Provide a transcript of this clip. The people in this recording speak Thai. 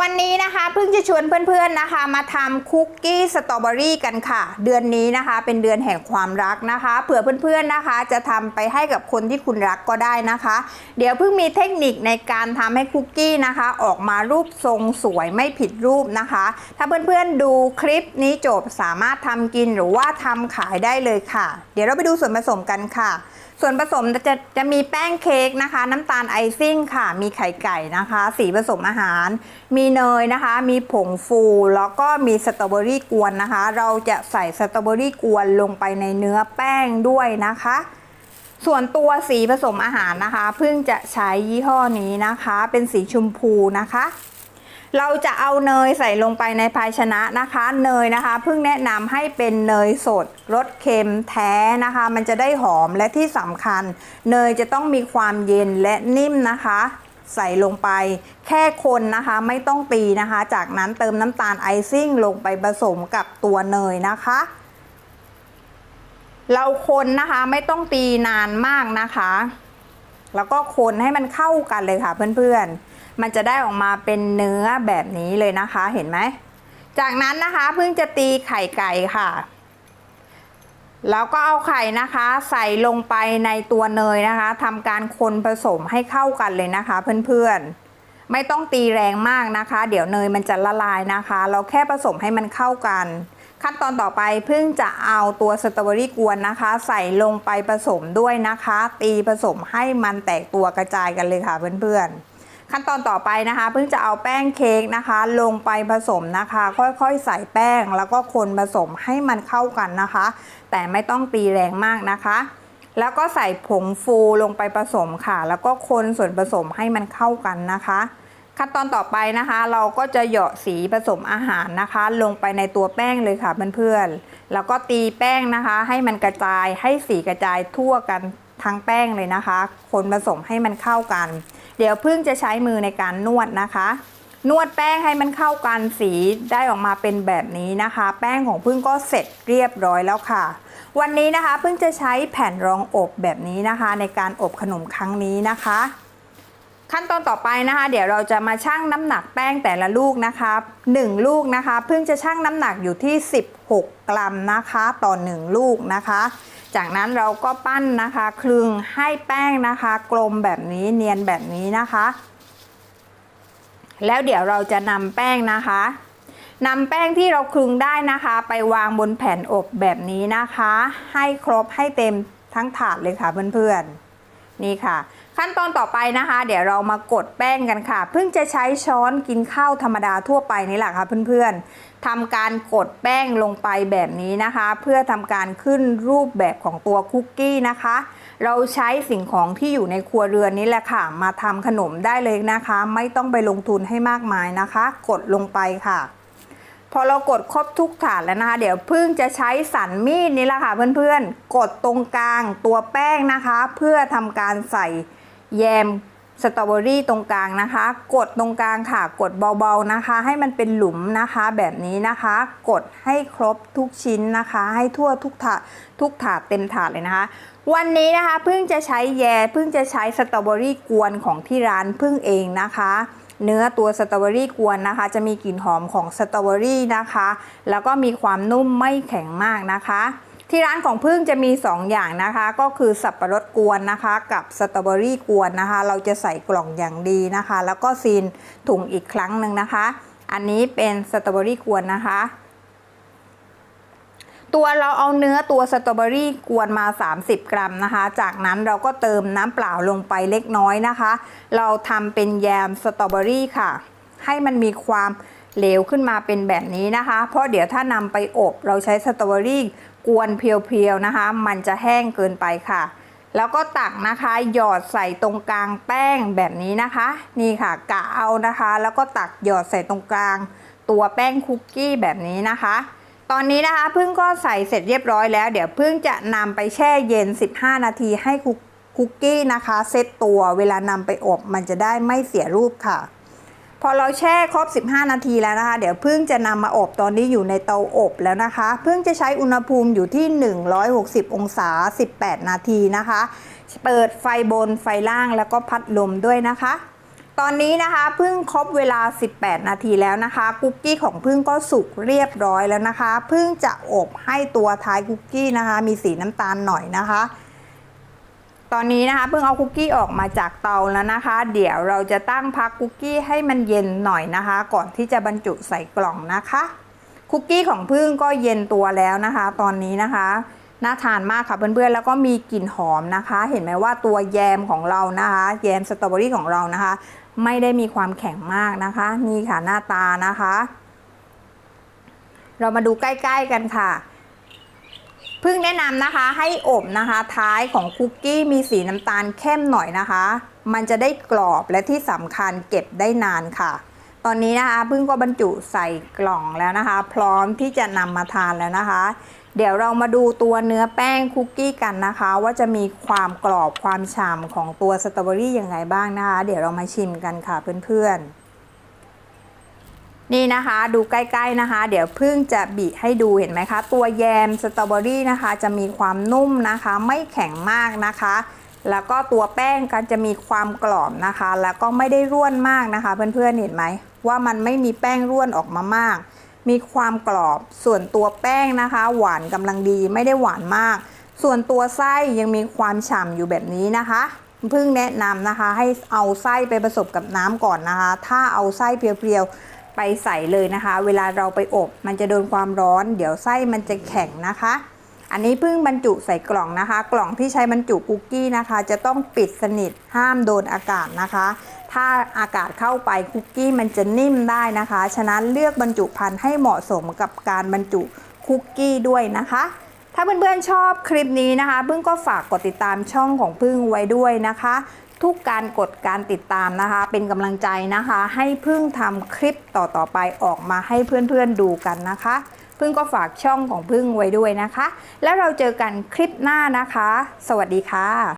วันนี้นะคะเพิ่งจะชวนเพื่อนๆนะคะ มาทำคุกกี้สตรอเบอรี่กันค่ะ เดือนนี้นะคะเป็นเดือนแห่งความรักนะคะ เผื่อเพื่อนๆนะคะ จะทำไปให้กับคนที่คุณรักก็ได้นะคะ เดี๋ยวเพิ่งมีเทคนิคในการทำให้คุกกี้นะคะ ออกมารูปทรงสวยไม่ผิดรูปนะคะ ถ้าเพื่อนๆดูคลิปนี้จบสามารถทำกินหรือว่าทำขายได้เลยค่ะ เดี๋ยวเราไปดูส่วนผสมกันค่ะ ส่วนผสมจะจะมีแป้งเค้กนะคะ น้ำตาลไอซิ่งค่ะ มีไข่ไก่นะคะ สีผสมอาหาร มีเนยนะคะ มีผงฟู แล้วก็มีสตรอเบอรี่กวนนะคะ เราจะใส่สตรอเบอรี่กวนลงไปในเนื้อแป้งด้วยนะคะ ส่วนตัวสีผสมอาหารนะคะ เพิ่งจะใช้ยี่ห้อนี้นะคะ เป็นสีชมพูนะคะ เราจะเอาเนยใส่ลงไปในภาชนะนะคะ เนยนะคะเพิ่งแนะนำให้เป็นเนยสดรสเค็มแท้นะคะ มันจะได้หอมและที่สำคัญ เนยจะต้องมีความเย็นและนิ่มนะคะ ใส่ลงไป แค่คนนะคะไม่ต้องตีนะคะ จากนั้นเติมน้ำตาลไอซิ่งลงไปผสมกับตัวเนยนะคะเราคนนะคะไม่ต้องตีนานมากนะคะ แล้วก็คนให้มันเข้ากันเลยค่ะเพื่อนๆ มันจะได้ออกมาเป็นเนื้อแบบนี้เลยนะคะเห็นไหม จากนั้นนะคะเพิ่งจะตีไข่ไก่ค่ะ แล้วก็เอาไข่นะคะ ใส่ลงไปในตัวเนยนะคะทำการคนผสมให้เข้ากันเลยนะคะ เพื่อนๆ ไม่ต้องตีแรงมากนะคะ เดี๋ยวเนยมันจะละลายนะคะ เราแค่ผสมให้มันเข้ากัน ขั้นตอนต่อไปเพิ่งจะเอาตัวสตรอเบอรี่กวนนะคะ ใส่ลงไปผสมด้วยนะคะ ตีผสมให้มันแตกตัวกระจายกันเลยค่ะเพื่อนๆ ขั้นตอนต่อไปนะคะ เพิ่งจะเอาแป้งเค้กนะคะ ลงไปผสมนะคะ ค่อยๆ ใส่แป้งแล้วก็คนผสมให้มันเข้ากันนะคะ แต่ไม่ต้องตีแรงมากนะคะ แล้วก็ใส่ผงฟูลงไปผสมค่ะ แล้วก็คนส่วนผสมให้มันเข้ากันนะคะ ขั้นตอนต่อไปนะคะ เราก็จะเหยาะสีผสมอาหารนะคะ ลงไปในตัวแป้งเลยค่ะเพื่อนๆแล้วก็ตีแป้งนะคะ ให้มันกระจายให้สีกระจายทั่วกันทั้งแป้งเลยนะคะ คนผสมให้มันเข้ากัน เดี๋ยวพึ่งจะใช้มือในการนวดนะคะ นวดแป้งให้มันเข้ากันสีได้ออกมาเป็นแบบนี้นะคะ แป้งของพึ่งก็เสร็จเรียบร้อยแล้วค่ะ วันนี้นะคะพึ่งจะใช้แผ่นรองอบแบบนี้นะคะ ในการอบขนมครั้งนี้นะคะ ขั้นตอนต่อไปนะคะ เดี๋ยวเราจะมาชั่งน้ำหนักแป้งแต่ละลูกนะคะ1ลูกนะคะพิ่งจะชั่งน้ำหนักอยู่ที่ 16 กรัมนะคะ ต่อ 1 ลูกนะคะ จากนั้นเราก็ปั้นนะคะคลึงให้แป้งนะคะ กลมแบบนี้เนียนแบบนี้นะคะ แล้วเดี๋ยวเราจะนำแป้งนะคะนำแป้งที่เราคลึงได้นะคะ ไปวางบนแผ่นอบแบบนี้นะคะ ให้ครบให้เต็มทั้งถาดเลยค่ะเพื่อนๆ นี่ค่ะ ขั้นตอนต่อไปนะคะ เดี๋ยวเรามากดแป้งกันค่ะ เพิ่งจะใช้ช้อนกินข้าวธรรมดาทั่วไปนี่แหละค่ะเพื่อนๆทำการกดแป้งลงไปแบบนี้นะคะ เพื่อทำการขึ้นรูปแบบของตัวคุกกี้นะคะ เราใช้สิ่งของที่อยู่ในครัวเรือนนี้แหละค่ะ มาทำขนมได้เลยนะคะ ไม่ต้องไปลงทุนให้มากมายนะคะ กดลงไปค่ะ อเรากดครบทุกถาดแล้วนะคะ เดี๋ยวพึ่งจะใช้สันมีดนี่แหละค่ะเพื่อนๆ กดตรงกลางตัวแป้งนะคะ เพื่อทำการใส่แยมสตรอเบอรี่ตรงกลางนะคะ กดตรงกลางค่ะ กดเบาๆนะคะ ให้มันเป็นหลุมนะคะ แบบนี้นะคะ กดให้ครบทุกชิ้นนะคะ ให้ทั่วทุกถาดทุกถาดเต็มถาดเลยนะคะ วันนี้นะคะเพิ่งจะใช้แยเพิ่งจะใช้สตรอเบอรี่กวนของที่ร้านพึ่งเองนะคะ เนื้อตัวสตรอเบอรี่กวนนะคะ จะมีกลิ่นหอมของสตรอเบอรี่นะคะ แล้วก็มีความนุ่มไม่แข็งมากนะคะที่ร้านของพึ่งจะมี 2 อย่างนะคะ ก็คือสับปะรดกวนนะคะ กับสตรอเบอรี่กวนนะคะ เราจะใส่กล่องอย่างดีนะคะ แล้วก็ซีนถุงอีกครั้งหนึ่งนะคะ อันนี้เป็นสตรอเบอรี่กวนนะคะ ตัวเราเอาเนื้อตัวสตรอเบอรี่กวนมา 30 กรัมนะคะ จากนั้นเราก็เติมน้ำเปล่าลงไปเล็กน้อยนะคะ เราทำเป็นแยมสตรอเบอรี่ค่ะ ให้มันมีความเหลวขึ้นมาเป็นแบบนี้นะคะ เพราะเดี๋ยวถ้านำไปอบเราใช้สตรอเบอรี่กวนเพียวๆนะคะ มันจะแห้งเกินไปค่ะ แล้วก็ตักนะคะหยอดใส่ตรงกลางแป้งแบบนี้นะคะ นี่ค่ะกะเอานะคะ แล้วก็ตักหยอดใส่ตรงกลาง ตัวแป้งคุกกี้แบบนี้นะคะ ตอนนี้นะคะพึ่งก็ใส่เสร็จเรียบร้อยแล้ว เดี๋ยวพึ่งจะนำไปแช่เย็น 15 นาทีให้คุกคุกกี้นะคะเซตตัวเวลานำไปอบมันจะได้ไม่เสียรูปค่ะ พอเราแช่ครบ 15 นาทีแล้วนะคะ เดี๋ยวพึ่งจะนำมาอบตอนนี้อยู่ในเตาอบแล้วนะคะพึ่งจะใช้อุณหภูมิอยู่ที่ 160 องศา 18 นาทีนะคะ เปิดไฟบนไฟล่างแล้วก็พัดลมด้วยนะคะ ตอนนี้นะคะเพิ่งครบเวลา 18 นาทีแล้วนะคะคุกกี้ของพึ่งก็สุกเรียบร้อยแล้วนะคะเพิ่งจะอบให้ตัวท้ายคุกกี้นะคะ มีสีน้ำตาลหน่อยนะคะ ตอนนี้นะคะเพิ่งเอาคุกกี้ออกมาจากเตาแล้วนะคะ เดี๋ยวเราจะตั้งพักคุกกี้ให้มันเย็นหน่อยนะคะ ก่อนที่จะบรรจุใส่กล่องนะคะคุกกี้ของพึ่งก็เย็นตัวแล้วนะคะ ตอนนี้นะคะน่าทานมากค่ะเพื่อนๆ แล้วก็มีกลิ่นหอมนะคะ เห็นไหมว่าตัวแยมของเรานะคะ แยมสตรอเบอรี่ของเรานะคะ ไม่ได้มีความแข็งมากนะคะ นี่ค่ะหน้าตานะคะ เรามาดูใกล้ๆกันค่ะพึ่งแนะนำนะคะให้อบนะคะท้ายของคุกกี้มีสีน้ำตาลเข้มหน่อยนะคะ มันจะได้กรอบและที่สำคัญเก็บได้นานค่ะ ตอนนี้นะคะพึ่งก็บรรจุใส่กล่องแล้วนะคะ พร้อมที่จะนำมาทานแล้วนะคะ เดี๋ยวเรามาดูตัวเนื้อแป้งคุกกี้กันนะคะ ว่าจะมีความกรอบความฉ่ำของตัวสตรอเบอรี่ยังไงบ้างนะคะ เดี๋ยวเรามาชิมกันค่ะเพื่อนๆ นี่นะคะดูใกล้ๆนะคะ เดี๋ยวพึ่งจะบีให้ดูเห็นไหมคะ ตัวแยมสตรอเบอรี่นะคะ จะมีความนุ่มนะคะ ไม่แข็งมากนะคะแล้วก็ตัวแป้งก็จะมีความกรอบนะคะ แล้วก็ไม่ได้ร่วนมากนะคะ เพื่อนๆเห็นไหม ว่ามันไม่มีแป้งร่วนออกมามาก มีความกรอบส่วนตัวแป้งนะคะ หวานกำลังดีไม่ได้หวานมาก ส่วนตัวไส้ยังมีความฉ่ำอยู่แบบนี้นะคะพึ่งแนะนำนะคะ ให้เอาไส้ไปผสมกับน้ำก่อนนะคะ ถ้าเอาไส้เพียวๆไปใส่เลยนะคะ เวลาเราไปอบ มันจะโดนความร้อน เดี๋ยวไส้มันจะแข็งนะคะ อันนี้เพิ่งบรรจุใส่กล่องนะคะ กล่องที่ใช้บรรจุคุกกี้นะคะ จะต้องปิดสนิทห้ามโดนอากาศนะคะ ถ้าอากาศเข้าไปคุกกี้มันจะนิ่มได้นะคะ ฉะนั้นเลือกบรรจุภัณฑ์ให้เหมาะสมกับการบรรจุคุกกี้ด้วยนะคะ ถ้าเพื่อนๆชอบคลิปนี้นะคะพึ่งก็ฝากกดติดตามช่องของพึ่งไว้ด้วยนะคะ ทุกการกดการติดตามนะคะ เป็นกำลังใจนะคะ ให้พึ่งทำคลิปต่อๆไปออกมาให้เพื่อนๆดูกันนะคะพึ่งก็ฝากช่องของพึ่งไว้ด้วยนะคะ แล้วเราเจอกันคลิปหน้านะคะ สวัสดีค่ะ